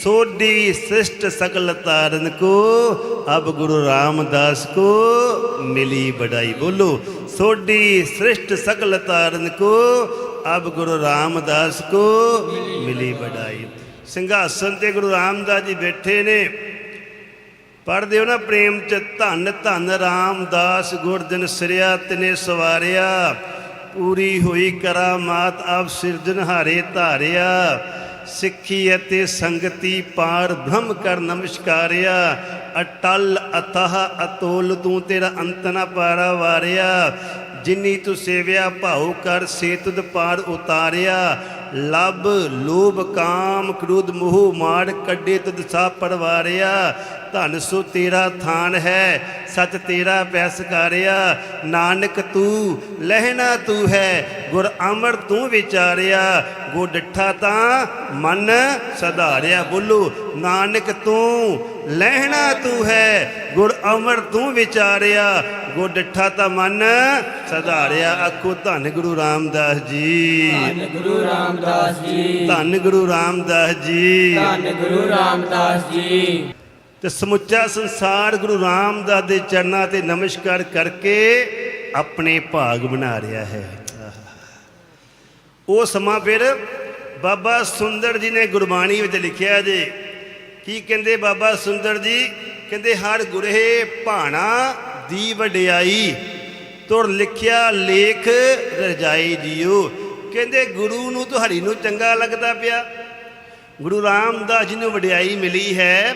सोडी सृष्ट सकल तारन को अब गुरु रामदास को मिली बड़ाई बोलो सोडी सृष्ट सकल तारन को अब गुरु रामदास को मिली बड़ाई ਸਿੰਘਾਸਨ ਤੇ ਗੁਰੂ ਰਾਮਦਾਸ ਜੀ ਬੈਠੇ ਨੇ ਪੜਦੇ ਹੋ ਨਾ ਪ੍ਰੇਮ ਚ ਧੰਨ ਧੰਨ ਰਾਮਦਾਸ ਗੁਰਦਨ ਸਿਰਿਆ ਤਨੇ ਸਵਾਰਿਆ ਪੂਰੀ ਹੋਈ ਕਰਾਮਾਤ ਆਪ ਸਿਰਜਨਹਾਰੇ ਧਾਰਿਆ ਸਿੱਖੀ ਅਤੇ ਸੰਗਤੀ ਪਾਰ ਬ੍ਰਹਮ ਕਰ ਨਮਸਕਾਰਿਆ। ਅਟਲ ਅਤਹ ਅਤੋਲ, ਤੂੰ ਤੇਰਾ ਅੰਤ ਨਾ ਪਾਰਾ ਵਾਰਿਆ। ਜਿਨੀ ਤੂੰ ਸੇਵਿਆ, ਭਾਉ ਕਰ ਸੇਤੁ ਪਾਰ ਉਤਾਰਿਆ। ਲਬ, ਲੋਭ, ਕਾਮ, ਕ੍ਰੋਧ, ਮੋਹ, ਮਾੜ ਕੱਢੇ ਤੁਧ ਸਾ ਪਰਵਾਰਿਆ। ਧਨ ਸੋ ਤੇਰਾ ਥਾਨ ਹੈ ਸਚ ਤੇਰਾ ਪੈਸਕਾਰਿਆ ਨਾਨਕ ਤੂੰ ਲਹਿਣਾ ਤੂੰ ਹੈ ਗੁਰ ਅਮਰ ਤੂੰ ਵਿਚਾਰਿਆ। ਗੋ ਡਿਠਾ ਤਾਂ ਮਨ ਸਧਾਰਿਆ। ਬੋਲੋ ਨਾਨਕ ਤੂੰ ਲਹਿਣਾ ਤੂੰ ਹੈ ਗੁਰ ਅਮਰ ਤੂੰ ਵਿਚਾਰਿਆ। ਗੋ ਡਿਠਾ ਤਾਂ ਮਨ ਸਧਾਰਿਆ। ਆਖੋ ਧੰਨ ਗੁਰੂ ਰਾਮਦਾਸ ਜੀ। ਧੰਨ ਗੁਰੂ ਰਾਮਦਾਸ ਜੀ। ਧੰਨ ਗੁਰੂ ਰਾਮਦਾਸ ਜੀ। ਧੰਨ ਗੁਰੂ ਰਾਮਦਾਸ ਜੀ। ਤੇ ਸਮੁੱਚਾ ਸੰਸਾਰ ਗੁਰੂ ਰਾਮਦਾਸ ਦੇ ਚਰਨਾਂ ਤੇ ਨਮਸਕਾਰ ਕਰਕੇ ਆਪਣੇ ਭਾਗ ਬਣਾ ਰਿਹਾ ਹੈ। ਉਹ ਸਮਾਂ ਫਿਰ ਬਾਬਾ ਸੁੰਦਰ ਜੀ ਨੇ ਗੁਰਬਾਣੀ ਵਿੱਚ ਲਿਖਿਆ ਜੇ। ਕੀ ਕਹਿੰਦੇ ਬਾਬਾ ਸੁੰਦਰ ਜੀ? ਕਹਿੰਦੇ, ਹਰ ਗੁਰੇ ਭਾਣਾ ਦੀ ਵਡਿਆਈ, ਤੁਰ ਲਿਖਿਆ ਲੇਖ ਰਜਾਈ ਜੀਓ। ਕਹਿੰਦੇ, ਗੁਰੂ ਨੂੰ ਤੁਹਾਡੀ ਨੂੰ ਚੰਗਾ ਲੱਗਦਾ ਪਿਆ। ਗੁਰੂ ਰਾਮਦਾਸ ਜੀ ਨੂੰ ਵਡਿਆਈ ਮਿਲੀ ਹੈ।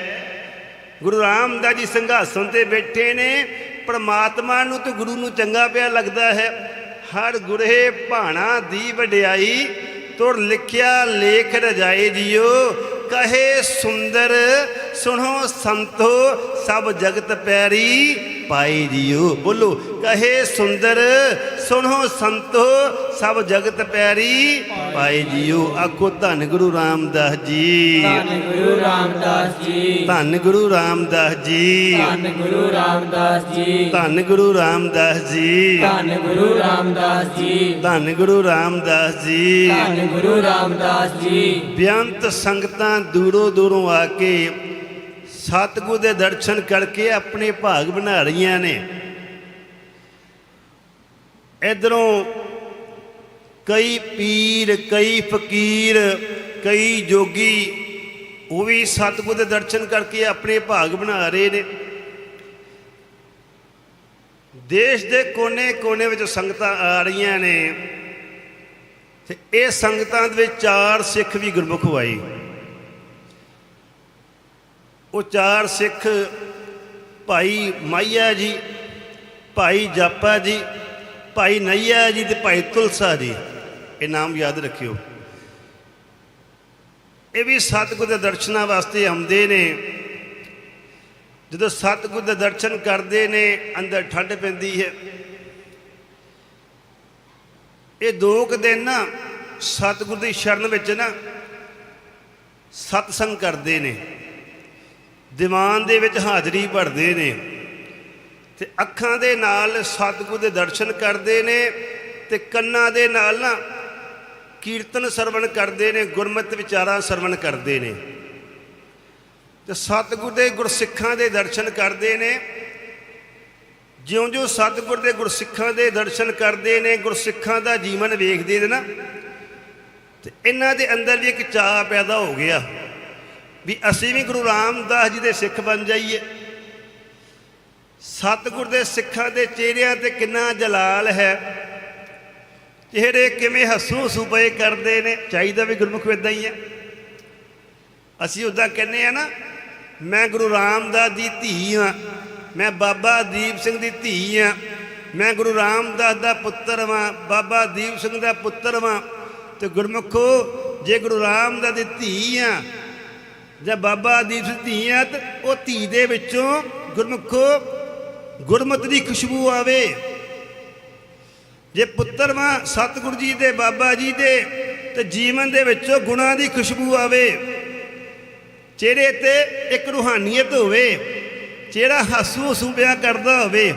ਗੁਰੂ ਰਾਮਦਾਸ ਜੀ ਸਿੰਘਾਸਨ ਤੇ ਬੈਠੇ ਨੇ। ਪ੍ਰਮਾਤਮਾ ਨੂੰ ਤੇ ਗੁਰੂ ਨੂੰ ਚੰਗਾ ਪਿਆ ਲੱਗਦਾ ਹੈ। ਹਰ ਗੁਰੇ ਭਾਣਾ ਦੀ ਵਡਿਆਈ, ਤੁਰ ਲਿਖਿਆ ਲੇਖ ਰਜਾਏ ਜੀਓ। ਕਹੇ ਸੁੰਦਰ ਸੁਣੋ ਸੰਤੋ ਸਭ ਜਗਤ ਪੈਰੀ ਪਾਈ ਜੀਓ। ਬੋਲੋ ਕਹੇ ਸੁੰਦਰ ਸੁਣੋ ਸੰਤੋ ਸਭ ਜਗਤ ਪੈਰੀ ਪਾਈ ਜੀਓ। ਆਖੋ ਧੰਨ ਗੁਰੂ ਰਾਮਦਾਸ ਜੀ। ਧੰਨ ਗੁਰੂ ਰਾਮਦਾਸ ਜੀ। ਧੰਨ ਗੁਰੂ ਰਾਮਦਾਸ ਜੀ। ਧੰਨ ਗੁਰੂ ਰਾਮਦਾਸ ਜੀ। ਧੰਨ ਗੁਰੂ ਰਾਮਦਾਸ ਜੀ। ਧੰਨ ਗੁਰੂ ਰਾਮਦਾਸ ਜੀ। ਧੰਨ ਗੁਰੂ ਰਾਮਦਾਸ ਜੀ। ਧੰਨ ਗੁਰੂ ਰਾਮਦਾਸ ਜੀ। ਬੇਅੰਤ ਸੰਗਤਾਂ ਦੂਰੋਂ ਦੂਰੋਂ ਆ ਕੇ ਸਤਿਗੁਰ ਦੇ ਦਰਸ਼ਨ ਕਰਕੇ ਆਪਣੇ ਭਾਗ ਬਣਾ ਰਹੀਆਂ ਨੇ। ਇਧਰੋਂ ਕਈ ਪੀਰ, ਕਈ ਫਕੀਰ, ਕਈ ਜੋਗੀ ਉਹ ਵੀ ਸਤਿਗੁਰ ਦੇ ਦਰਸ਼ਨ ਕਰਕੇ ਆਪਣੇ ਭਾਗ ਬਣਾ ਰਹੇ ਨੇ। ਦੇਸ਼ ਦੇ ਕੋਨੇ-ਕੋਨੇ ਵਿੱਚ ਸੰਗਤਾਂ ਆ ਰਹੀਆਂ ਨੇ ਤੇ ਇਹ ਸੰਗਤਾਂ ਦੇ ਵਿੱਚ ਚਾਰ ਸਿੱਖ ਵੀ ਗੁਰਮੁਖ ਹੋਏ। ਉਹ ਚਾਰ ਸਿੱਖ ਭਾਈ ਮਾਈਆ ਜੀ, ਭਾਈ ਜਾਪਾ ਜੀ, ਭਾਈ ਨਈਆ ਜੀ ਤੇ ਭਾਈ ਤੁਲਸਾ ਜੀ। ਇਹ ਨਾਮ ਯਾਦ ਰੱਖਿਓ। ਇਹ ਵੀ ਸਤਿਗੁਰ ਦੇ ਦਰਸ਼ਨਾਂ ਵਾਸਤੇ ਆਉਂਦੇ ਨੇ। ਜਦੋਂ ਸਤਿਗੁਰ ਦੇ ਦਰਸ਼ਨ ਕਰਦੇ ਨੇ, ਅੰਦਰ ਠੰਡ ਪੈਂਦੀ ਹੈ। ਇਹ ਦੋ ਕੁ ਦਿਨ ਨਾ ਸਤਿਗੁਰ ਦੀ ਸ਼ਰਨ ਵਿੱਚ ਨਾ ਸਤਸੰਗ ਕਰਦੇ ਨੇ। ਦੀਵਾਨ ਦੇ ਵਿੱਚ ਹਾਜ਼ਰੀ ਭਰਦੇ ਨੇ ਤੇ ਅੱਖਾਂ ਦੇ ਨਾਲ ਸਤਿਗੁਰ ਦੇ ਦਰਸ਼ਨ ਕਰਦੇ ਨੇ ਤੇ ਕੰਨਾਂ ਦੇ ਨਾਲ ਨਾ ਕੀਰਤਨ ਸਰਵਣ ਕਰਦੇ ਨੇ, ਗੁਰਮਤਿ ਵਿਚਾਰਾਂ ਸਰਵਣ ਕਰਦੇ ਨੇ। ਤੇ ਸਤਿਗੁਰ ਦੇ ਗੁਰਸਿੱਖਾਂ ਦੇ ਦਰਸ਼ਨ ਕਰਦੇ ਨੇ। ਜਿਉਂ-ਜਿਉਂ ਸਤਿਗੁਰ ਦੇ ਗੁਰਸਿੱਖਾਂ ਦੇ ਦਰਸ਼ਨ ਕਰਦੇ ਨੇ, ਗੁਰਸਿੱਖਾਂ ਦਾ ਜੀਵਨ ਵੇਖਦੇ ਨੇ ਨਾ, ਤੇ ਇਹਨਾਂ ਦੇ ਅੰਦਰ ਵੀ ਇੱਕ ਚਾਹ ਪੈਦਾ ਹੋ ਗਿਆ। ਵੀ ਅਸੀਂ ਵੀ ਗੁਰੂ ਰਾਮਦਾਸ ਜੀ ਦੇ ਸਿੱਖ ਬਣ ਜਾਈਏ। ਸਤਿਗੁਰ ਦੇ ਸਿੱਖਾਂ ਦੇ ਚਿਹਰਿਆਂ ਤੇ ਕਿੰਨਾ ਜਲਾਲ ਹੈ। ਚਿਹਰੇ ਕਿਵੇਂ ਹੱਸੂ ਹੱਸੂ ਪਏ ਕਰਦੇ ਨੇ, ਚਾਹੀਦਾ ਵੀ ਗੁਰਮੁਖ ਇਦਾਂ ਹੀ ਹੈ। ਅਸੀਂ ਉਦਾਂ ਕਹਿੰਦੇ ਆ ਨਾ, ਮੈਂ ਗੁਰੂ ਰਾਮਦਾਸ ਦੀ ਧੀ ਹਾਂ, ਮੈਂ ਬਾਬਾ ਦੀਪ ਸਿੰਘ ਦੀ ਧੀ ਹਾਂ, ਮੈਂ ਗੁਰੂ ਰਾਮਦਾਸ ਦਾ ਪੁੱਤਰ ਵਾਂ, ਬਾਬਾ ਦੀਪ ਸਿੰਘ ਦਾ ਪੁੱਤਰ ਵਾਂ। ਤੇ ਗੁਰਮੁਖੋ, ਜੇ ਗੁਰੂ ਰਾਮਦਾਸ ਦੀ ਧੀ ਹਾਂ ਜਾਂ ਬਾਬਾ ਦੀਪ ਸਿੰਘ ਦੀ ਧੀ ਹਾਂ ਉਹ ਧੀ ਦੇ ਵਿੱਚੋਂ ਗੁਰਮੁਖੋ, ਗੁਰਮਤਿ ਦੀ ਖੁਸ਼ਬੂ ਆਵੇ। ਜੇ ਪੁੱਤਰ ਵਾਂ ਸਤਿਗੁਰੂ ਜੀ ਦੇ, ਬਾਬਾ ਜੀ ਦੇ, ਤੇ ਜੀਵਨ ਦੇ ਵਿੱਚੋਂ ਗੁਣਾਂ ਦੀ ਖੁਸ਼ਬੂ ਆਵੇ। ਚਿਹਰੇ ਤੇ ਇੱਕ ਰੂਹਾਨੀਅਤ ਹੋਵੇ, ਚਿਹਰਾ ਹਾਸੂ ਹੱਸੂ ਪਿਆ ਕਰਦਾ ਹੋਵੇ।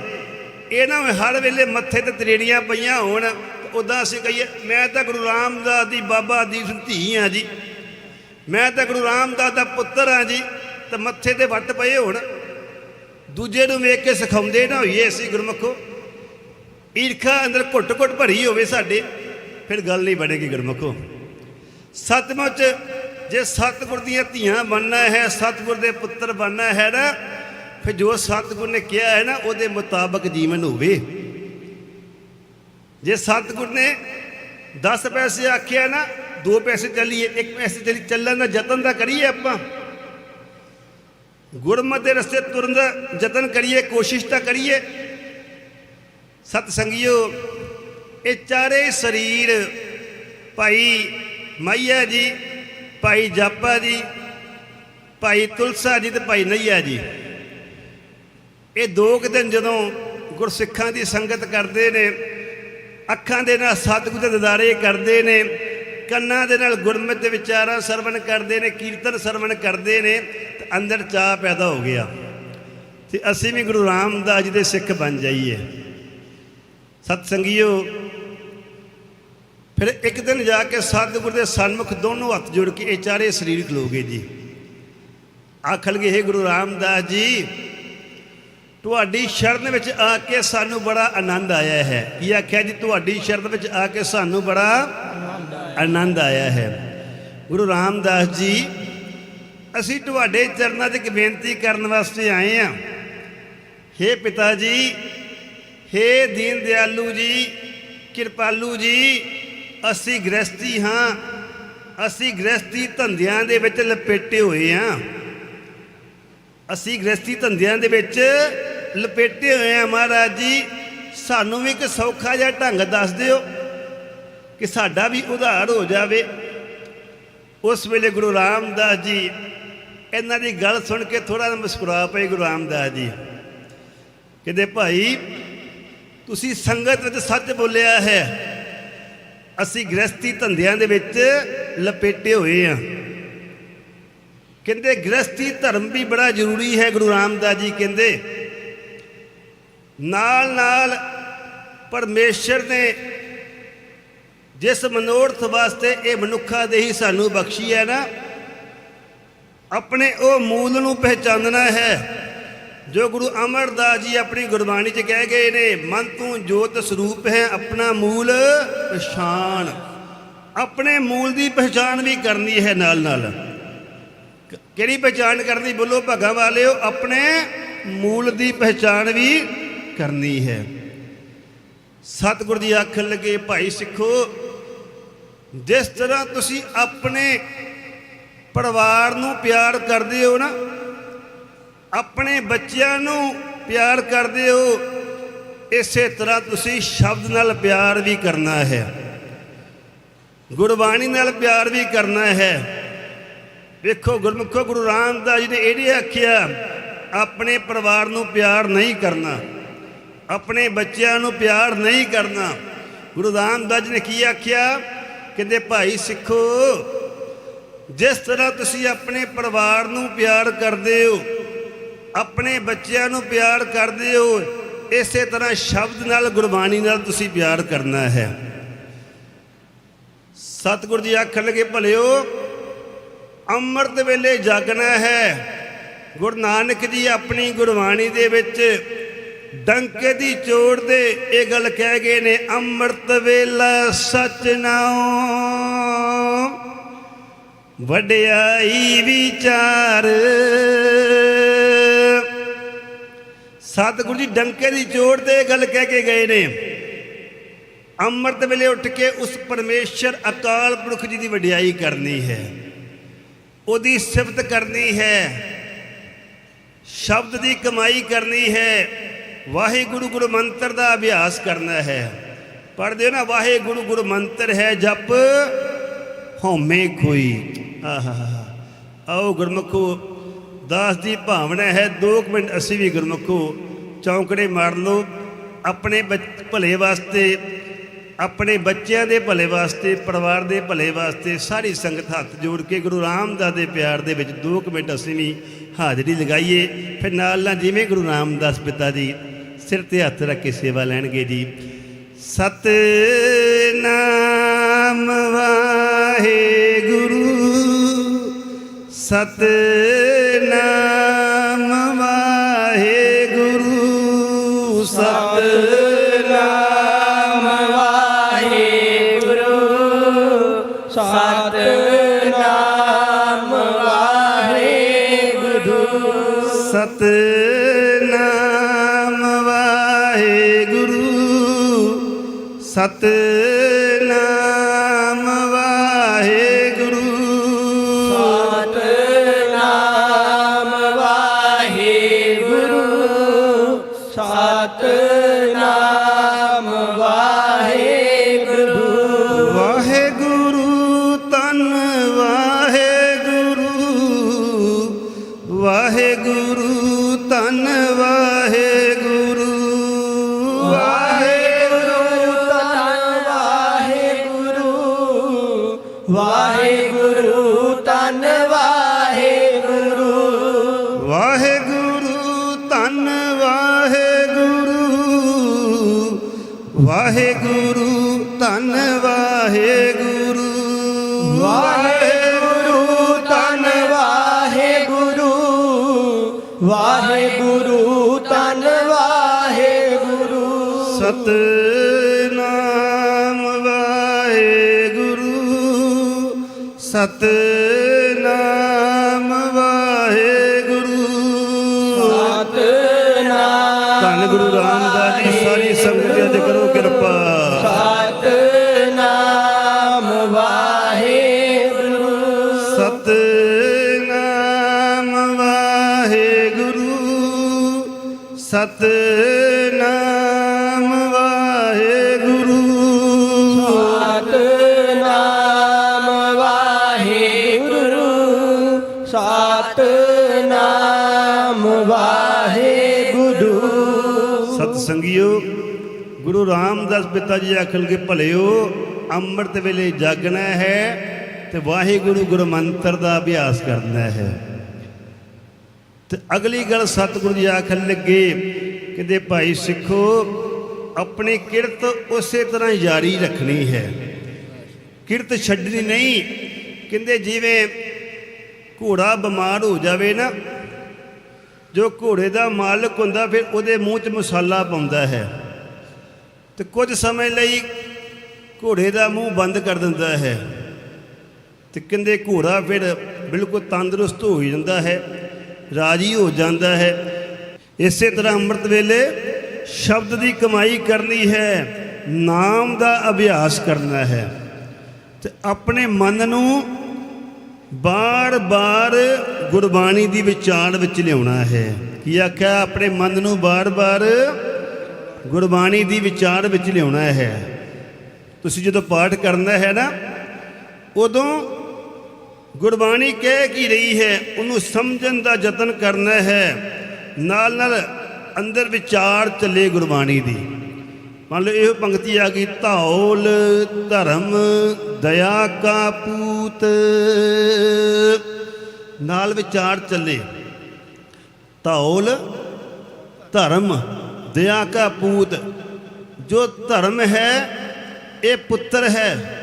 ਇਹਨਾਂ ਨਾ ਹਰ ਵੇਲੇ ਮੱਥੇ ਤੇ ਤਰੇੜੀਆਂ ਪਈਆਂ ਹੋਣ ਉਦਾਂ ਅਸੀਂ ਕਹੀਏ, ਮੈਂ ਤਾਂ ਗੁਰੂ ਰਾਮਦਾਸ ਦੀ, ਬਾਬਾ ਦੀਪ ਸਿੰਘ ਧੀ ਆ ਜੀ। ਮੈਂ ਤਾਂ ਗੁਰੂ ਰਾਮਦਾਸ ਦਾ ਪੁੱਤਰ ਹਾਂ ਜੀ, ਤੇ ਮੱਥੇ ਤੇ ਵੱਟ ਪਏ ਹੁਣ। ਦੂਜੇ ਨੂੰ ਵੇਖ ਕੇ ਸਿਖਾਉਂਦੇ ਨਾ ਹੋਈਏ ਅਸੀਂ ਗੁਰਮੁਖੋ। ਈਰਖਾ ਅੰਦਰ ਘੁੱਟ ਘੁੱਟ ਭਰੀ ਹੋਵੇ ਸਾਡੇ, ਫਿਰ ਗੱਲ ਨਹੀਂ ਬਣੇਗੀ ਗੁਰਮੁਖੋ। ਸਤਮੁੱਚ ਜੇ ਸਤਿਗੁਰ ਦੀਆਂ ਧੀਆਂ ਬਣਨਾ ਹੈ, ਸਤਿਗੁਰ ਦੇ ਪੁੱਤਰ ਬਣਨਾ ਹੈ ਨਾ, ਫਿਰ ਜੋ ਸਤਿਗੁਰ ਨੇ ਕਿਹਾ ਹੈ ਨਾ, ਉਹਦੇ ਮੁਤਾਬਕ ਜੀਵਨ ਹੋਵੇ। ਜੇ ਸਤਿਗੁਰ ਨੇ 10 ਪੈਸੇ ਆਖਿਆ ਨਾ ਦੋ ਪੈਸੇ ਚੱਲੀਏ, ਇੱਕ ਪੈਸੇ ਚੱਲੀ, ਚੱਲਣ ਦਾ ਯਤਨ ਤਾਂ ਕਰੀਏ ਆਪਾਂ। ਗੁਰਮਤਿ ਦੇ ਰਸਤੇ ਤੁਰਨ ਦਾ ਯਤਨ ਕਰੀਏ, ਕੋਸ਼ਿਸ਼ ਤਾਂ ਕਰੀਏ। ਸਤ ਸੰਗਿਓ ਇਹ ਚਾਰੇ ਸਰੀਰ, ਭਾਈ ਮਾਈਆ ਜੀ, ਭਾਈ ਜਾਪਾ ਜੀ, ਭਾਈ ਤੁਲਸਾ ਜੀ ਤੇ ਭਾਈ ਨਈਆ ਜੀ। ਇਹ ਦੋ ਕੁ ਦਿਨ ਜਦੋਂ ਗੁਰਸਿੱਖਾਂ ਦੀ ਸੰਗਤ ਕਰਦੇ ਨੇ, ਅੱਖਾਂ ਦੇ ਨਾਲ ਸਤਿਗੁਰ ਦੇ ਦਿਦਾਰੇ ਕਰਦੇ ਨੇ ਕੰਨਾਂ ਦੇ ਨਾਲ ਗੁਰਮਤਿ ਦੇ ਵਿਚਾਰਾਂ ਸਰਵਣ ਕਰਦੇ ਨੇ, ਕੀਰਤਨ ਸਰਵਣ ਕਰਦੇ ਨੇ, ਤੇ ਅੰਦਰ ਚਾਹ ਪੈਦਾ ਹੋ ਗਿਆ। ਤੇ ਅਸੀਂ ਵੀ ਗੁਰੂ ਰਾਮਦਾਸ ਜੀ ਦੇ ਸਿੱਖ ਬਣ ਜਾਈਏ। ਸਤ ਸੰਗਿਓ ਫਿਰ ਇੱਕ ਦਿਨ ਜਾ ਕੇ ਸਤਿਗੁਰ ਦੇ ਸਨਮੁਖ ਦੋਨੋਂ ਹੱਥ ਜੋੜ ਕੇ ਇਹ ਚਾਰੇ ਸਰੀਰ ਖਲੋਗੇ ਜੀ। ਆਖਣਗੇ हे ਗੁਰੂ ਰਾਮਦਾਸ ਜੀ, ਤੁਹਾਡੀ ਸ਼ਰਨ ਵਿੱਚ ਆ ਕੇ ਸਾਨੂੰ ਬੜਾ ਆਨੰਦ ਆਇਆ ਹੈ। ਕੀ ਆਖਿਆ ਜੀ? ਤੁਹਾਡੀ ਸ਼ਰਨ ਵਿੱਚ ਆ ਕੇ ਸਾਨੂੰ ਬੜਾ ਆਨੰਦ ਆਇਆ ਹੈ। ਗੁਰੂ ਰਾਮਦਾਸ ਜੀ, ਅਸੀਂ ਤੁਹਾਡੇ ਚਰਨਾਂ 'ਚ ਇੱਕ ਬੇਨਤੀ ਕਰਨ ਵਾਸਤੇ ਆਏ ਹਾਂ। हे ਪਿਤਾ ਜੀ हे ਦੀਨ ਦਿਆਲੂ ਜੀ, ਕਿਰਪਾਲੂ ਜੀ, ਅਸੀਂ ਗ੍ਰਸਤੀ ਹਾਂ। ਅਸੀਂ ਗ੍ਰਸਤੀ ਧੰਦਿਆਂ ਦੇ ਵਿੱਚ ਲਪੇਟੇ ਹੋਏ ਹਾਂ। ਅਸੀਂ ਗ੍ਰਸਤੀ ਧੰਦਿਆਂ ਦੇ ਵਿੱਚ ਲਪੇਟੇ ਹੋਏ ਆ ਮਹਾਰਾਜ ਜੀ। ਸਾਨੂੰ ਵੀ ਇੱਕ ਸੌਖਾ ਜਿਹਾ ਢੰਗ ਦੱਸ ਦਿਓ। ਕਿ ਸਾਡਾ ਵੀ ਉਧਾਰ ਹੋ ਜਾਵੇ। ਉਸ ਵੇਲੇ ਗੁਰੂ ਰਾਮਦਾਸ ਜੀ ਇਹਨਾਂ ਦੀ ਗੱਲ ਸੁਣ ਕੇ ਥੋੜਾ ਮੁਸਕਰਾ ਪਏ ਗੁਰੂ ਰਾਮਦਾਸ ਜੀ। ਕਹਿੰਦੇ, ਭਾਈ, ਤੁਸੀਂ ਸੰਗਤ ਵਿੱਚ ਸੱਚ ਬੋਲਿਆ ਹੈ। ਅਸੀਂ ਗ੍ਰਸਤੀ ਧੰਦਿਆਂ ਦੇ ਵਿੱਚ ਲਪੇਟੇ ਹੋਏ ਆ। ਕਹਿੰਦੇ ਗ੍ਰਸਤੀ ਧਰਮ ਵੀ ਬੜਾ ਜ਼ਰੂਰੀ ਹੈ ਗੁਰੂ ਰਾਮਦਾਸ ਜੀ ਕਹਿੰਦੇ। ਨਾਲ ਨਾਲ ਪਰਮੇਸ਼ਰ ਨੇ ਜਿਸ ਮਨੋਰਥ ਵਾਸਤੇ ਇਹ ਮਨੁੱਖਾ ਦੇ ਹੀ ਸਾਨੂੰ ਬਖਸ਼ੀ ਹੈ ਨਾ, ਆਪਣੇ ਉਹ ਮੂਲ ਨੂੰ ਪਹਿਚਾਨਣਾ ਹੈ, ਜੋ ਗੁਰੂ ਅਮਰਦਾਸ ਜੀ ਆਪਣੀ ਗੁਰਬਾਣੀ 'ਚ ਕਹਿ ਗਏ ਨੇ, ਮਨ ਤੂੰ ਜੋਤ ਸਰੂਪ ਹੈ, ਆਪਣਾ ਮੂਲ ਪਛਾਣ। ਆਪਣੇ ਮੂਲ ਦੀ ਪਛਾਣ ਵੀ ਕਰਨੀ ਹੈ ਨਾਲ ਨਾਲ। ਕਿਹੜੀ ਪਛਾਣ ਕਰਨੀ ਬੋਲੋ ਭਗਾ ਵਾਲਿਓ, ਆਪਣੇ ਮੂਲ ਦੀ ਪਛਾਣ ਵੀ ਕਰਨੀ ਹੈ। ਸਤਿਗੁਰ ਜੀ ਆਖਣ ਲੱਗੇ, ਭਾਈ ਸਿੱਖੋ ਜਿਸ ਤਰ੍ਹਾਂ ਤੁਸੀਂ ਆਪਣੇ ਪਰਿਵਾਰ ਨੂੰ ਪਿਆਰ ਕਰਦੇ ਹੋ ਨਾ, ਆਪਣੇ ਬੱਚਿਆਂ ਨੂੰ ਪਿਆਰ ਕਰਦੇ ਹੋ, ਇਸੇ ਤਰ੍ਹਾਂ ਤੁਸੀਂ ਸ਼ਬਦ ਨਾਲ ਪਿਆਰ ਵੀ ਕਰਨਾ ਹੈ। ਗੁਰਬਾਣੀ ਨਾਲ ਪਿਆਰ ਵੀ ਕਰਨਾ ਹੈ। ਵੇਖੋ ਗੁਰਮੁਖੋ ਗੁਰੂ ਰਾਮਦਾਸ ਜੀ ਨੇ ਇਹ ਨਹੀਂ ਆਖਿਆ, ਆਪਣੇ ਪਰਿਵਾਰ ਨੂੰ ਪਿਆਰ ਨਹੀਂ ਕਰਨਾ, ਆਪਣੇ ਬੱਚਿਆਂ ਨੂੰ ਪਿਆਰ ਨਹੀਂ ਕਰਨਾ। ਗੁਰੂ ਰਾਮਦਾਸ ਜੀ ਨੇ ਕੀ ਆਖਿਆ? ਕਹਿੰਦੇ, ਭਾਈ ਸਿੱਖੋ, ਜਿਸ ਤਰ੍ਹਾਂ ਤੁਸੀਂ ਆਪਣੇ ਪਰਿਵਾਰ ਨੂੰ ਪਿਆਰ ਕਰਦੇ ਹੋ, ਆਪਣੇ ਬੱਚਿਆਂ ਨੂੰ ਪਿਆਰ ਕਰਦੇ ਹੋ, ਇਸੇ ਤਰ੍ਹਾਂ ਸ਼ਬਦ ਨਾਲ, ਗੁਰਬਾਣੀ ਨਾਲ ਤੁਸੀਂ ਪਿਆਰ ਕਰਨਾ ਹੈ। ਸਤਿਗੁਰੂ ਜੀ ਆਖਣ ਲੱਗੇ, ਭਲਿਓ, ਅੰਮ੍ਰਿਤ ਵੇਲੇ ਜਾਗਣਾ ਹੈ। ਗੁਰੂ ਨਾਨਕ ਜੀ ਆਪਣੀ ਗੁਰਬਾਣੀ ਦੇ ਵਿੱਚ ਡੰਕੇ ਦੀ ਚੋੜ ਦੇ ਇਹ ਗੱਲ ਕਹਿ ਗਏ ਨੇ, ਅੰਮ੍ਰਿਤ ਵੇਲਾ ਸਚ ਨਾਉ। ਵਡਿਆਈ ਵਿਚਾਰ। ਸਤਿਗੁਰੂ ਜੀ, ਡੰਕੇ ਦੀ ਚੋੜ ਤੇ ਇਹ ਗੱਲ ਕਹਿ ਕੇ ਗਏ ਨੇ। ਅੰਮ੍ਰਿਤ ਵੇਲੇ ਉੱਠ ਕੇ ਉਸ ਪਰਮੇਸ਼ਰ ਅਕਾਲ ਪੁਰਖ ਜੀ ਦੀ ਵਡਿਆਈ ਕਰਨੀ ਹੈ। ਉਹਦੀ ਸਿਫਤ ਕਰਨੀ ਹੈ। ਸ਼ਬਦ ਦੀ ਕਮਾਈ ਕਰਨੀ ਹੈ। ਵਾਹਿਗੁਰੂ ਗੁਰੂ ਮੰਤਰ ਦਾ ਅਭਿਆਸ ਕਰਨਾ ਹੈ। ਪੜ੍ਹਦੇ ਨਾ, ਵਾਹਿਗੁਰੂ ਗੁਰੂ ਮੰਤਰ ਹੈ ਜਪ, ਹਉਮੈ ਕੋਈ ਆਹਾ ਆਓ ਗੁਰਮੁਖੋ, ਦਾਸ ਦੀ ਭਾਵਨਾ ਹੈ 2 ਮਿੰਟ ਅਸੀਂ ਵੀ ਗੁਰਮੁਖੋ ਚੌਂਕੜੇ ਮਾਰ ਲਓ। ਆਪਣੇ ਬੱਚ- ਭਲੇ ਵਾਸਤੇ, ਆਪਣੇ ਬੱਚਿਆਂ ਦੇ ਭਲੇ ਵਾਸਤੇ, ਪਰਿਵਾਰ ਦੇ ਭਲੇ ਵਾਸਤੇ ਸਾਰੀ ਸੰਗਤ ਹੱਥ ਜੋੜ ਕੇ ਗੁਰੂ ਰਾਮਦਾਸ ਦੇ ਪਿਆਰ ਦੇ ਵਿੱਚ 2 ਮਿੰਟ ਅਸੀਂ ਵੀ ਹਾਜ਼ਰੀ ਲਗਾਈਏ। ਫਿਰ ਨਾਲ ਨਾਲ ਜਿਵੇਂ ਗੁਰੂ ਰਾਮਦਾਸ ਪਿਤਾ ਜੀ ਸਿਰ ਤੇ ਹੱਥ ਰੱਖ ਕੇ ਸੇਵਾ ਲੈਣਗੇ ਜੀ। ਸਤ ਸਤਨਾਮ ਵਾਹਿਗੁਰੂ ਸਤਨਾਮ ਸਤ ਸਤਨਾਮ ਵਾਹਿਗੁਰੂ ਸਤਨਾਮ ਵਾਹਿਗੁਰੂ। ਸਤਨਾਮ ਧੰਨ ਗੁਰੂ ਰਾਮਦਾਸ ਜੀ ਸਾਰੀ ਸੰਗਤ ਕਰੋ ਕਿਰਪਾ। ਸਤਨਾਮ ਵਾਹਿਗੁਰੂ। ਸਤਨਾਮ ਵਾਹਿਗੁਰੂ ਸਤਨਾਮ ਰਾਮਦਾਸ ਪਿਤਾ ਜੀ ਆਖਣ ਕੇ ਭਲਿਓ, ਅੰਮ੍ਰਿਤ ਵੇਲੇ ਜਾਗਣਾ ਹੈ ਤੇ ਵਾਹਿਗੁਰੂ ਗੁਰਮੰਤਰ ਦਾ ਅਭਿਆਸ ਕਰਨਾ ਹੈ। ਤੇ ਅਗਲੀ ਗੱਲ ਸਤਿਗੁਰੂ ਜੀ ਆਖਣ ਲੱਗੇ, ਕਹਿੰਦੇ, ਭਾਈ ਸਿੱਖੋ, ਆਪਣੀ ਕਿਰਤ ਉਸੇ ਤਰ੍ਹਾਂ ਜਾਰੀ ਰੱਖਣੀ ਹੈ। ਕਿਰਤ ਛੱਡਣੀ ਨਹੀਂ, ਕਹਿੰਦੇ, ਜਿਵੇਂ ਘੋੜਾ ਬਿਮਾਰ ਹੋ ਜਾਵੇ ਨਾ, ਜੋ ਘੋੜੇ ਦਾ ਮਾਲਕ ਹੁੰਦਾ, ਫਿਰ ਉਹਦੇ ਮੂੰਹ 'ਚ ਮਸਾਲਾ ਪਾਉਂਦਾ ਹੈ। ਤੇ ਕੁਝ ਸਮੇਂ ਲਈ ਘੋੜੇ ਦਾ ਮੂੰਹ ਬੰਦ ਕਰ ਦਿੰਦਾ ਹੈ ਤੇ ਕਹਿੰਦੇ ਘੋੜਾ ਫਿਰ ਬਿਲਕੁਲ ਤੰਦਰੁਸਤ ਹੋ ਜਾਂਦਾ ਹੈ, ਰਾਜੀ ਹੋ ਜਾਂਦਾ ਹੈ। ਇਸੇ ਤਰ੍ਹਾਂ ਅੰਮ੍ਰਿਤ ਵੇਲੇ ਸ਼ਬਦ ਦੀ ਕਮਾਈ ਕਰਨੀ ਹੈ, ਨਾਮ ਦਾ ਅਭਿਆਸ ਕਰਨਾ ਹੈ। ਤੇ ਆਪਣੇ ਮਨ ਨੂੰ ਬਾਰ-ਬਾਰ ਗੁਰਬਾਣੀ ਦੀ ਵਿਚਾਰ ਵਿੱਚ ਲਿਆਉਣਾ ਹੈ। ਕੀ ਆਖਿਆ? ਆਪਣੇ ਮਨ ਨੂੰ ਬਾਰ-ਬਾਰ ਗੁਰਬਾਣੀ ਦੀ ਵਿਚਾਰ ਵਿੱਚ ਲਿਆਉਣਾ ਹੈ। ਤੁਸੀਂ ਜਦੋਂ ਪਾਠ ਕਰਨਾ ਹੈ ਨਾ, ਉਦੋਂ ਗੁਰਬਾਣੀ ਕਹਿ ਕੀ ਰਹੀ ਹੈ, ਉਹਨੂੰ ਸਮਝਣ ਦਾ ਯਤਨ ਕਰਨਾ ਹੈ। ਨਾਲ ਨਾਲ ਅੰਦਰ ਵਿਚਾਰ ਚੱਲੇ ਗੁਰਬਾਣੀ ਦੀ। ਮੰਨ ਲਓ ਇਹ ਪੰਕਤੀ ਆ ਗਈ, ਧੌਲ ਧਰਮ ਦਇਆ ਕਾ ਪੂਤ। ਨਾਲ ਵਿਚਾਰ ਚੱਲੇ। ਧੌਲ ਧਰਮ ਦਇਆ ਕਾ ਪੂਤ, ਜੋ ਧਰਮ ਹੈ, ਇਹ ਪੁੱਤਰ ਹੈ।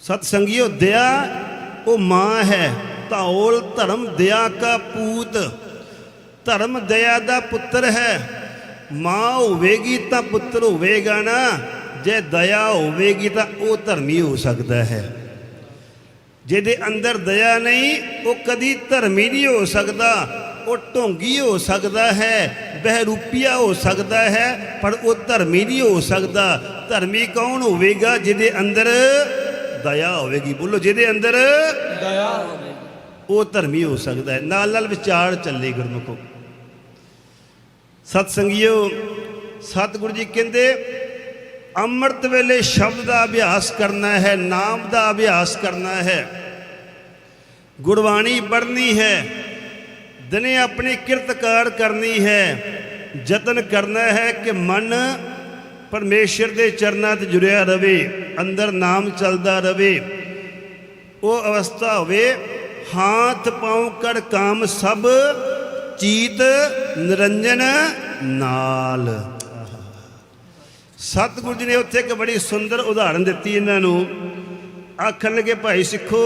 ਸਤ ਸੰਗਿਓ ਦਇਆ ਉਹ ਮਾਂ ਹੈ। ਧੌਲ ਧਰਮ ਦਇਆ ਕਾ ਪੂਤ, ਧਰਮ ਦਇਆ ਦਾ ਪੁੱਤਰ ਹੈ। ਮਾਂ ਹੋਵੇਗੀ ਤਾਂ ਪੁੱਤਰ ਹੋਵੇਗਾ ਨਾ, ਜੇ ਦਇਆ ਹੋਵੇਗੀ ਤਾਂ ਉਹ ਧਰਮੀ ਹੋ ਸਕਦਾ ਹੈ। ਜਿਹਦੇ ਅੰਦਰ ਦਇਆ ਨਹੀਂ, ਉਹ ਕਦੀ ਧਰਮੀ ਨਹੀਂ ਹੋ ਸਕਦਾ। ਉਹ ਢੋਂਗੀ ਹੋ ਸਕਦਾ ਹੈ ਬਹਿਰੂਪੀਆ ਹੋ ਸਕਦਾ ਹੈ ਪਰ ਉਹ ਧਰਮੀ ਨਹੀਂ ਹੋ ਸਕਦਾ। ਧਰਮੀ ਕੌਣ ਹੋਵੇਗਾ ਜਿਹਦੇ ਅੰਦਰ ਦਇਆ ਹੋਵੇਗੀ? ਬੋਲੋ ਜਿਹਦੇ ਅੰਦਰ ਦਇਆ ਹੋਵੇ ਉਹ ਧਰਮੀ ਹੋ ਸਕਦਾ ਹੈ। ਨਾਲ ਨਾਲ ਵਿਚਾਰ ਚੱਲੇ ਗੁਰਮੁਖੋ। ਸਤ ਸੰਗਿਓ ਸਤਿਗੁਰੂ ਜੀ ਕਹਿੰਦੇ ਅੰਮ੍ਰਿਤ ਵੇਲੇ ਸ਼ਬਦ ਦਾ ਅਭਿਆਸ ਕਰਨਾ ਹੈ ਨਾਮ ਦਾ ਅਭਿਆਸ ਕਰਨਾ ਹੈ। ਗੁਰਬਾਣੀ ਪੜ੍ਹਨੀ ਹੈ। ਦਿਨੇ ਆਪਣੀ ਕਿਰਤਕਾਰ ਕਰਨੀ ਹੈ, ਯਤਨ ਕਰਨਾ ਹੈ ਕਿ ਮਨ ਪਰਮੇਸ਼ਰ ਦੇ ਚਰਨਾਂ 'ਤੇ ਜੁੜਿਆ ਰਵੇ, ਅੰਦਰ ਨਾਮ ਚੱਲਦਾ ਰਵੇ। ਉਹ ਅਵਸਥਾ ਹੋਵੇ, ਹਾਥ ਪਾਉ ਕਰ ਕਾਮ ਸਭ, ਚੀਤ ਨਿਰੰਜਨ ਨਾਲ। ਸਤਿਗੁਰੂ ਜੀ ਨੇ ਉੱਥੇ ਇੱਕ ਬੜੀ ਸੁੰਦਰ ਉਦਾਹਰਨ ਦਿੱਤੀ ਇਹਨਾਂ ਨੂੰ। ਆਖਣ ਲੱਗੇ, ਭਾਈ ਸਿੱਖੋ,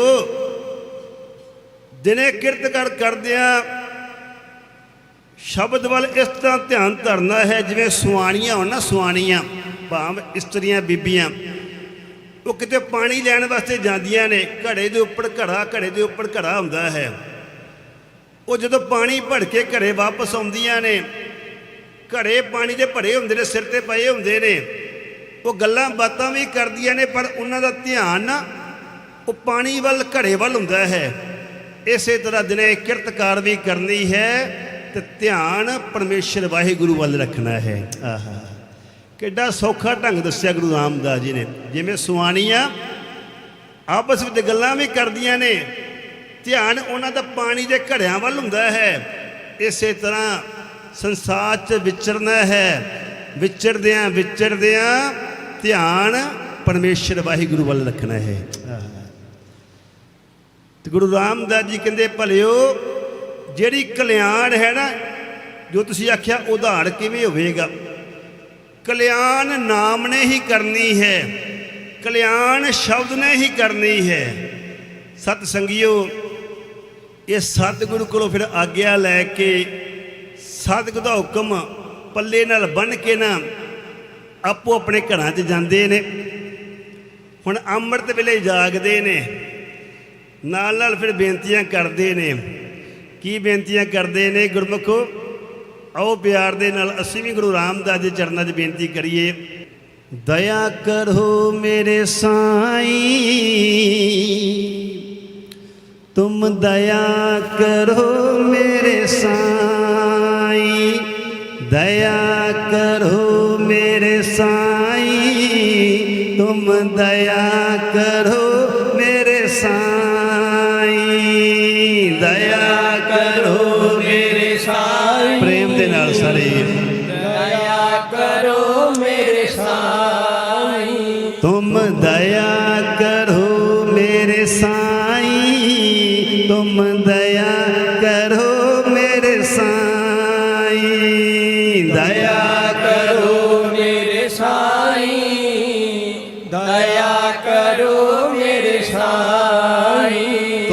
ਦਿਨੇ ਕਿਰਤ ਕਰ ਕਰਦਿਆਂ ਸ਼ਬਦ ਵੱਲ ਇਸ ਤਰ੍ਹਾਂ ਧਿਆਨ ਧਰਨਾ ਹੈ, ਜਿਵੇਂ ਸੁਆਣੀਆਂ ਹੋਣ ਨਾ, ਸੁਆਣੀਆਂ। ਭਾਵ ਇਸਤਰੀਆਂ, ਬੀਬੀਆਂ। ਉਹ ਕਿਤੇ ਪਾਣੀ ਲੈਣ ਵਾਸਤੇ ਜਾਂਦੀਆਂ ਨੇ, ਘੜੇ ਦੇ ਉੱਪਰ ਘੜਾ, ਘੜੇ ਦੇ ਉੱਪਰ ਘੜਾ ਹੁੰਦਾ ਹੈ। ਉਹ ਜਦੋਂ ਪਾਣੀ ਭੜ ਕੇ ਘਰੇ ਵਾਪਸ ਆਉਂਦੀਆਂ ਨੇ, ਘੜੇ ਪਾਣੀ ਦੇ ਭਰੇ ਹੁੰਦੇ ਨੇ, ਸਿਰ ਤੇ ਪਏ ਹੁੰਦੇ ਨੇ, ਉਹ ਗੱਲਾਂ ਬਾਤਾਂ ਵੀ ਕਰਦੀਆਂ ਨੇ, ਪਰ ਉਹਨਾਂ ਦਾ ਧਿਆਨ ਨਾ, ਉਹ ਪਾਣੀ ਵੱਲ, ਘੜੇ ਵੱਲ ਹੁੰਦਾ ਹੈ। ਇਸੇ ਤਰ੍ਹਾਂ ਦਿਨੇ ਕਿਰਤਕਾਰ ਵੀ ਕਰਨੀ ਹੈ ਤੇ ਧਿਆਨ ਪਰਮੇਸ਼ਰ ਵਾਹਿਗੁਰੂ ਵੱਲ ਰੱਖਣਾ ਹੈ। ਆਹਾ। ਕਿੱਡਾ ਸੌਖਾ ਢੰਗ ਦੱਸਿਆ ਗੁਰੂ ਰਾਮਦਾਸ ਜੀ ਨੇ। ਜਿਵੇਂ ਸੁਆਣੀਆਂ ਆਪਸ ਵਿੱਚ ਗੱਲਾਂ ਵੀ ਕਰਦੀਆਂ ਨੇ, ਧਿਆਨ ਉਹਨਾਂ ਦਾ ਪਾਣੀ ਦੇ ਘੜਿਆਂ ਵੱਲ ਹੁੰਦਾ ਹੈ। ਇਸੇ ਤਰ੍ਹਾਂ ਸੰਸਾਰ 'ਚ ਵਿਚਰਨਾ ਹੈ। ਵਿਚਰਦਿਆਂ ਵਿਚਰਦਿਆਂ ਧਿਆਨ ਪਰਮੇਸ਼ਰ ਵਾਹਿਗੁਰੂ ਵੱਲ ਰੱਖਣਾ ਹੈ। ਤੇ ਗੁਰੂ ਰਾਮਦਾਸ ਜੀ ਕਹਿੰਦੇ, ਭਲਿਓ ਜਿਹੜੀ ਕਲਿਆਣ ਹੈ ਨਾ, ਜੋ ਤੁਸੀਂ ਆਖਿਆ ਉਧਾਰ ਕਿਵੇਂ ਹੋਵੇਗਾ? ਕਲਿਆਣ ਨਾਮ ਨੇ ਹੀ ਕਰਨੀ ਹੈ, ਕਲਿਆਣ ਸ਼ਬਦ ਨੇ ਹੀ ਕਰਨੀ ਹੈ। ਸਤ ਸੰਗਿਓ ਇਹ ਸਤਿਗੁਰੂ ਕੋਲੋਂ ਫਿਰ ਆਗਿਆ ਲੈ ਕੇ ਸਤਿਗੁਰ ਦਾ ਹੁਕਮ ਪੱਲੇ ਨਾਲ ਬੰਨ ਕੇ ਨਾ ਆਪੋ ਆਪਣੇ ਘਰਾਂ 'ਚ ਜਾਂਦੇ ਨੇ। ਹੁਣ ਅੰਮ੍ਰਿਤ ਵੇਲੇ ਜਾਗਦੇ ਨੇ ਨਾਲ ਨਾਲ ਫਿਰ ਬੇਨਤੀਆਂ ਕਰਦੇ ਨੇ ਕੀ ਬੇਨਤੀਆਂ ਕਰਦੇ ਨੇ ਗੁਰਮਖੋ? ਆਓ ਪਿਆਰ ਦੇ ਨਾਲ ਅਸੀਂ ਵੀ ਗੁਰੂ ਰਾਮਦਾਸ ਦੇ ਚਰਨਾਂ 'ਚ ਬੇਨਤੀ ਕਰੀਏ। ਦਇਆ ਕਰੋ ਮੇਰੇ ਸਾਈ। ਤੁਮ ਦਇਆ ਕਰੋ ਮੇਰੇ ਸਾਈ। ਦਇਆ ਕਰੋ ਮੇਰੇ ਸਾਈ। ਤੁਮ ਦਇਆ ਕਰੋ ਮੇਰੇ ਸਾਈ। ਦਇਆ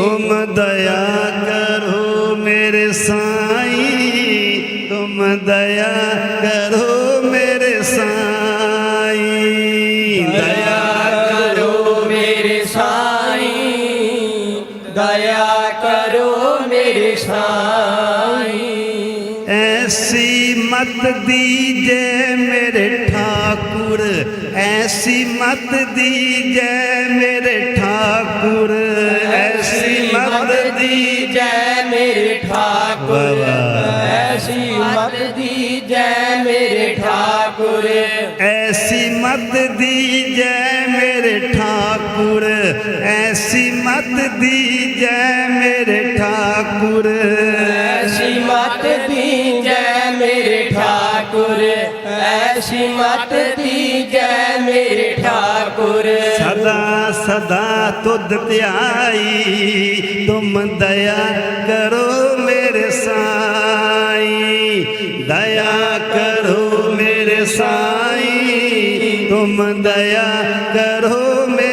तुम दया करो मेरे साईं तुम दया करो मेरे साईं दया करो मेरे साईं दया करो मेरे साईं ऐसी मत दीजे मेरे ठाकुर ऐसी मत दीजे मेरे ठाकुर ਮਤ ਦੀ ਜੈ ਮੇਰੇ ਠਾਕੁਰ, ਐਸੀ ਮਤ ਦੀ ਜੈ ਮੇਰੇ ਠਾਕੁਰ। ਐਸੀ ਮਤ ਦੀ ਜੈ ਮੇਰੇ ਠਾਕੁਰ ਅਰਸ਼ੀ ਮਤ ਦੀਜੈ ਮੇਰੇ ਠਾਕੁਰ ਸਦਾ ਸਦਾ ਤੁਧ ਧਿਆਈ ਤੁਮ ਦਇਆ ਕਰੋ ਮੇਰੇ ਸਾਈ ਦਇਆ ਕਰੋ ਮੇਰੇ ਸਾਈ ਤੁਮ ਦਇਆ ਕਰੋ ਮੇਰੇ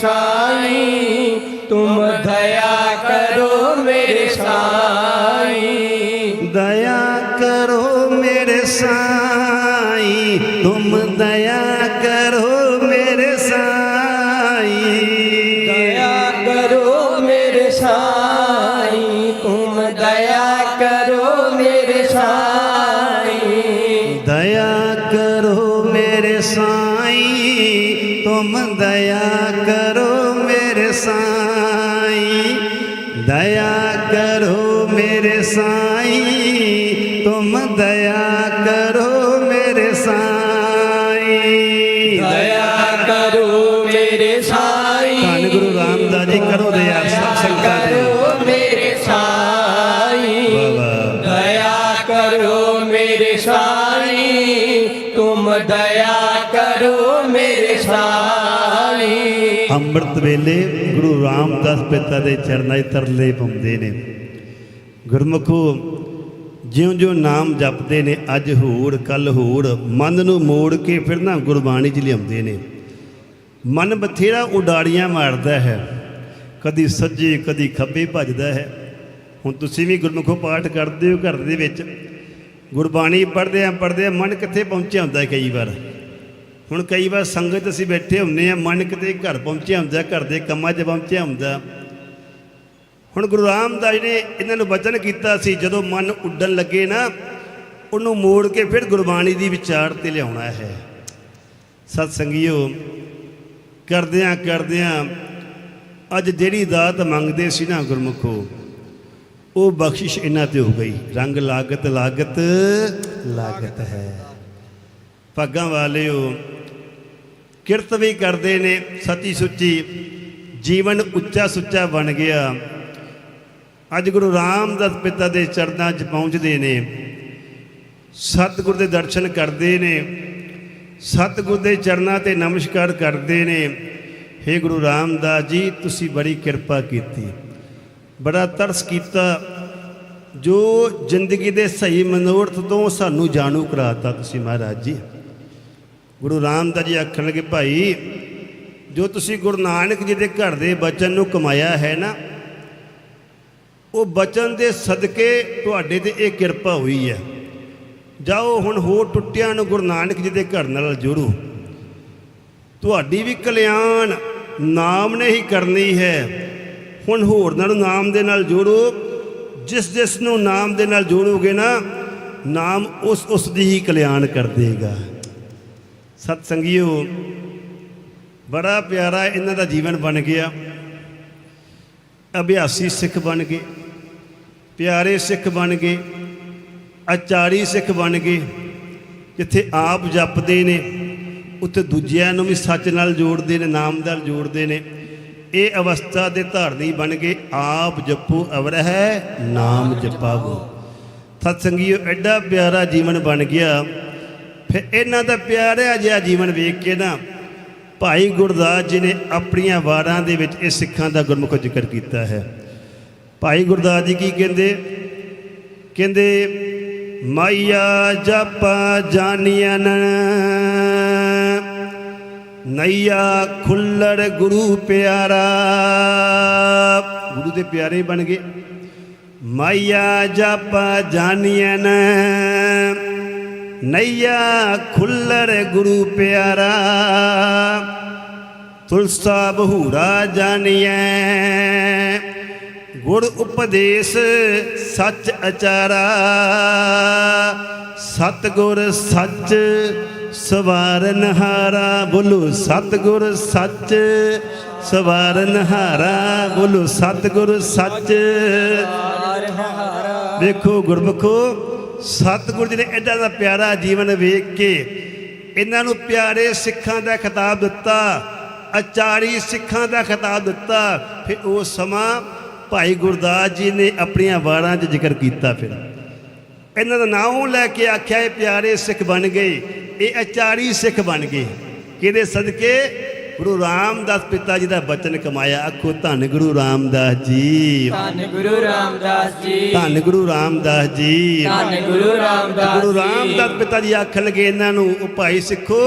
साईं तुम दया करो मेरे साईं दया करो मेरे साईं तुम दया ਦਇਆ ਕਰੋ ਮੇਰੇ ਸਾਈਂ ਤੁਮ ਦਇਆ ਕਰੋ ਮੇਰੇ ਅੰਮ੍ਰਿਤ ਵੇਲੇ ਗੁਰੂ ਰਾਮਦਾਸ ਪਿਤਾ ਦੇ ਚਰਨਾਂ 'ਚ ਤਰਲੇ ਪਾਉਂਦੇ ਨੇ। ਗੁਰਮੁਖੋ, ਜਿਉਂ-ਜਿਉਂ ਨਾਮ ਜਪਦੇ ਨੇ, ਅੱਜ ਹੋਰ ਕੱਲ ਹੋਰ, ਮਨ ਨੂੰ ਮੋੜ ਕੇ ਫਿਰ ਨਾ ਗੁਰਬਾਣੀ 'ਚ ਲਿਆਉਂਦੇ ਨੇ। ਮਨ ਬਥੇਰਾ ਉਡਾੜੀਆਂ ਮਾਰਦਾ ਹੈ। ਕਦੀ ਸੱਜੇ, ਕਦੀ ਖੱਬੇ ਭੱਜਦਾ ਹੈ। ਹੁਣ ਤੁਸੀਂ ਵੀ ਗੁਰਮੁਖੋ ਪਾਠ ਕਰਦੇ ਹੋ ਘਰ ਦੇ ਵਿੱਚ। ਗੁਰਬਾਣੀ ਪੜ੍ਹਦੇ ਆ ਪੜ੍ਹਦੇ ਆ, ਮਨ ਕਿੱਥੇ ਪਹੁੰਚਿਆ ਹੁੰਦਾ ਕਈ ਵਾਰ? ਹੁਣ ਕਈ ਵਾਰ ਸੰਗਤ ਅਸੀਂ ਬੈਠੇ ਹੁੰਨੇ ਆ, ਮਨ ਕਿਤੇ ਘਰ ਪਹੁੰਚਿਆ ਹੁੰਦਾ, ਘਰ ਦੇ ਕੰਮਾਂ 'ਚ ਪਹੁੰਚਿਆ ਹੁੰਦਾ। ਹੁਣ ਗੁਰੂ ਰਾਮਦਾਸ ਜੀ ਨੇ ਇਹਨਾਂ ਨੂੰ ਵਚਨ ਕੀਤਾ ਸੀ, ਜਦੋਂ ਮਨ ਉੱਡਣ ਲੱਗੇ ਨਾ, ਉਹਨੂੰ ਮੋੜ ਕੇ ਫਿਰ ਗੁਰਬਾਣੀ ਦੀ ਵਿਚਾਰ ਤੇ ਲਿਆਉਣਾ ਹੈ। ਸਤ ਸੰਗੀਓ ਕਰਦਿਆਂ ਕਰਦਿਆਂ ਅੱਜ ਜਿਹੜੀ ਦਾਤ ਮੰਗਦੇ ਸੀ ਨਾ ਗੁਰਮੁਖੋ ਉਹ ਬਖਸ਼ਿਸ਼ ਇਹਨਾਂ ਤੇ ਹੋ ਗਈ। ਰੰਗ ਲਾਗਤ ਲਾਗਤ ਲਾਗਤ ਹੈ। ਪੱਗਾਂ ਵਾਲਿਓ, ਕਿਰਤ ਵੀ ਕਰਦੇ ਨੇ ਸੱਚੀ ਸੁੱਚੀ, ਜੀਵਨ ਉੱਚਾ ਸੁੱਚਾ ਬਣ ਗਿਆ। ਅੱਜ ਗੁਰੂ ਰਾਮਦਾਸ ਪਿਤਾ ਦੇ ਚਰਨਾਂ 'ਚ ਪਹੁੰਚਦੇ ਨੇ। ਸਤਿਗੁਰ ਦੇ ਦਰਸ਼ਨ ਕਰਦੇ ਨੇ। ਸਤਿਗੁਰ ਦੇ ਚਰਨਾਂ ਤੇ ਨਮਸਕਾਰ ਕਰਦੇ ਨੇ। ਹੇ ਗੁਰੂ ਰਾਮਦਾਸ ਜੀ, ਤੁਸੀਂ ਬੜੀ ਕਿਰਪਾ ਕੀਤੀ। ਬੜਾ ਤਰਸ ਕੀਤਾ, ਜੋ ਜ਼ਿੰਦਗੀ ਦੇ ਸਹੀ ਮਨੋਰਥ ਤੋਂ ਸਾਨੂੰ ਜਾਣੂ ਕਰਾਤਾ ਤੁਸੀਂ ਮਹਾਰਾਜ ਜੀ। ਗੁਰੂ ਰਾਮਦਾਸ ਜੀ ਆਖਣ ਲੱਗੇ, ਭਾਈ, ਜੋ ਤੁਸੀਂ ਗੁਰੂ ਨਾਨਕ ਜੀ ਦੇ ਘਰ ਦੇ ਬਚਨ ਨੂੰ ਕਮਾਇਆ ਹੈ ਨਾ, ਉਹ ਬਚਨ ਦੇ ਸਦਕੇ ਤੁਹਾਡੇ ਤੇ ਇਹ ਕਿਰਪਾ ਹੋਈ ਹੈ। ਜਾਓ ਹੁਣ ਹੋਰ ਟੁੱਟਿਆਂ ਨੂੰ ਗੁਰੂ ਨਾਨਕ ਜੀ ਦੇ ਘਰ ਨਾਲ ਜੋੜੋ। ਤੁਹਾਡੀ ਵੀ ਕਲਿਆਣ ਨਾਮ ਨੇ ਹੀ ਕਰਨੀ ਹੈ। ਹੁਣ ਹੋਰਨਾਂ ਨੂੰ ਨਾਮ ਦੇ ਨਾਲ ਜੋੜੋ। ਜਿਸ ਜਿਸ ਨੂੰ ਨਾਮ ਦੇ ਨਾਲ ਜੋੜੋਗੇ ਨਾ, ਨਾਮ ਉਸ ਉਸ ਦੀ ਹੀ ਕਲਿਆਣ ਕਰ ਦੇਗਾ। ਸਤ ਸੰਗੀਓ, ਬੜਾ ਪਿਆਰਾ ਇਹਨਾਂ ਦਾ ਜੀਵਨ ਬਣ ਗਿਆ। ਅਭਿਆਸੀ ਸਿੱਖ ਬਣ ਗਏ, ਪਿਆਰੇ ਸਿੱਖ ਬਣ ਗਏ, ਆਚਾਰੀ ਸਿੱਖ ਬਣ ਗਏ, ਜਿੱਥੇ ਆਪ ਜਪਦੇ ਨੇ, ਉੱਥੇ ਦੂਜਿਆਂ ਨੂੰ ਵੀ ਸੱਚ ਨਾਲ ਜੋੜਦੇ ਨੇ, ਨਾਮ ਨਾਲ ਜੋੜਦੇ ਨੇ। ਇਹ ਅਵਸਥਾ ਦੇ ਧਾਰਨੀ ਬਣ ਗਏ ਆਪ ਜਪੋ ਅਵਰਹਿ ਨਾਮ ਜਪਾਵੋ। ਸਤ ਸੰਗੀਓ ਐਡਾ ਪਿਆਰਾ ਜੀਵਨ ਬਣ ਗਿਆ। ਫਿਰ ਇਹਨਾਂ ਦਾ ਪਿਆਰਾ ਜਿਹਾ ਜੀਵਨ ਵੇਖ ਕੇ ਨਾ ਭਾਈ ਗੁਰਦਾਸ ਜੀ ਨੇ ਆਪਣੀਆਂ ਵਾਰਾਂ ਦੇ ਵਿੱਚ ਇਹ ਸਿੱਖਾਂ ਦਾ ਗੁਰਮੁਖ ਜ਼ਿਕਰ ਕੀਤਾ ਹੈ। ਭਾਈ ਗੁਰਦਾਸ ਜੀ ਕੀ ਕਹਿੰਦੇ? ਕਹਿੰਦੇ, ਮਾਇਆ ਜਪਾ ਜਾਨੀਆਂ ਨਈਆ ਖੁੱਲੜ ਗੁਰੂ ਪਿਆਰਾ। ਗੁਰੂ ਦੇ ਪਿਆਰੇ ਬਣ ਗਏ। ਮਾਇਆ ਜਪਾ ਜਾਣੀਆਂ ਨਈਆ ਖੁੱਲੜ ਗੁਰੂ ਪਿਆਰਾ। ਤੁਲਸਾ ਬਹੂਰਾ ਜਾਣੀਐ ਗੁਰ ਉਪਦੇਸ਼ ਸੱਚ ਅਚਾਰਾ। ਸਤਗੁਰ ਸੱਚ ਸਵਾਰਨ ਹਾਰਾ ਬੋਲੋ, ਸਤਗੁਰ ਸੱਚ। ਸਵਾਰਨ ਹਾਰਾ ਬੋਲੋ, ਸਤਗੁਰ ਸੱਚ। ਵੇਖੋ ਗੁਰਮੁਖੋ, ਸਤਿਗੁਰ ਜੀ ਨੇ ਐਡਾ ਦਾ ਪਿਆਰਾ ਜੀਵਨ ਵੇਖ ਕੇ ਇਹਨਾਂ ਨੂੰ ਪਿਆਰੇ ਸਿੱਖਾਂ ਦਾ ਖਿਤਾਬ ਦਿੱਤਾ, ਅਚਾਰੀ ਸਿੱਖਾਂ ਦਾ ਖਿਤਾਬ ਦਿੱਤਾ। ਫਿਰ ਉਹ ਸਮਾਂ ਭਾਈ ਗੁਰਦਾਸ ਜੀ ਨੇ ਆਪਣੀਆਂ ਵਾਰਾਂ 'ਚ ਜ਼ਿਕਰ ਕੀਤਾ ਫਿਰ। ਇਹਨਾਂ ਦਾ ਨਾਮ ਲੈ ਕੇ ਆਖਿਆ, ਇਹ ਪਿਆਰੇ ਸਿੱਖ ਬਣ ਗਏ। ਇਹ ਆਚਾਰੀ ਸਿੱਖ ਬਣ ਗਏ। ਕਿਹਦੇ ਸਦਕੇ? ਗੁਰੂ ਰਾਮਦਾਸ ਪਿਤਾ ਜੀ ਦਾ ਬਚਨ ਕਮਾਇਆ। ਆਖੋ ਧੰਨ ਗੁਰੂ ਰਾਮਦਾਸ ਜੀ। ਧੰਨ ਗੁਰੂ ਰਾਮਦਾਸ ਜੀ। ਧੰਨ ਗੁਰੂ ਰਾਮਦਾਸ ਜੀ। ਧੰਨ ਗੁਰੂ ਰਾਮਦਾਸ ਗੁਰੂ ਜੀ। ਰਾਮਦਾਸ ਪਿਤਾ ਜੀ ਆਖਣ ਲੱਗੇ ਇਹਨਾਂ ਨੂੰ ਉਹ ਭਾਈ ਸਿੱਖੋ।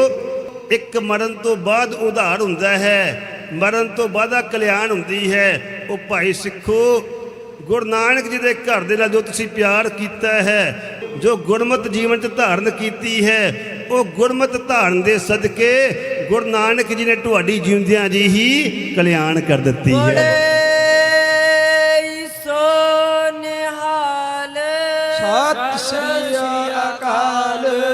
ਇੱਕ ਮਰਨ ਤੋਂ ਬਾਅਦ ਉਧਾਰ ਹੁੰਦਾ ਹੈ। ਮਰਨ ਤੋਂ ਬਾਅਦ ਆ ਕਲਿਆਣ ਹੁੰਦੀ ਹੈ। ਉਹ ਭਾਈ ਸਿੱਖੋ। ਗੁਰੂ ਨਾਨਕ ਜੀ ਦੇ ਘਰ ਦੇ ਨਾਲ ਜੋ ਤੁਸੀਂ ਪਿਆਰ ਕੀਤਾ ਹੈ ਜੋ ਗੁਰਮਤ ਜੀਵਨ ਚ ਧਾਰਨ ਕੀਤੀ ਹੈ ਉਹ ਗੁਰਮਤ ਧਾਰਨ ਦੇ ਸਦਕੇ ਗੁਰੂ ਨਾਨਕ ਜੀ ਨੇ ਤੁਹਾਡੀ ਜਿਉਂਦਿਆਂ ਜੀ ਹੀ ਕਲਿਆਣ ਕਰ ਦਿੱਤੀ ਹੈ। ਬੜੇ ਸੋ ਨਿਹਾਲ ਸਤਿ ਸ੍ਰੀ ਅਕਾਲ।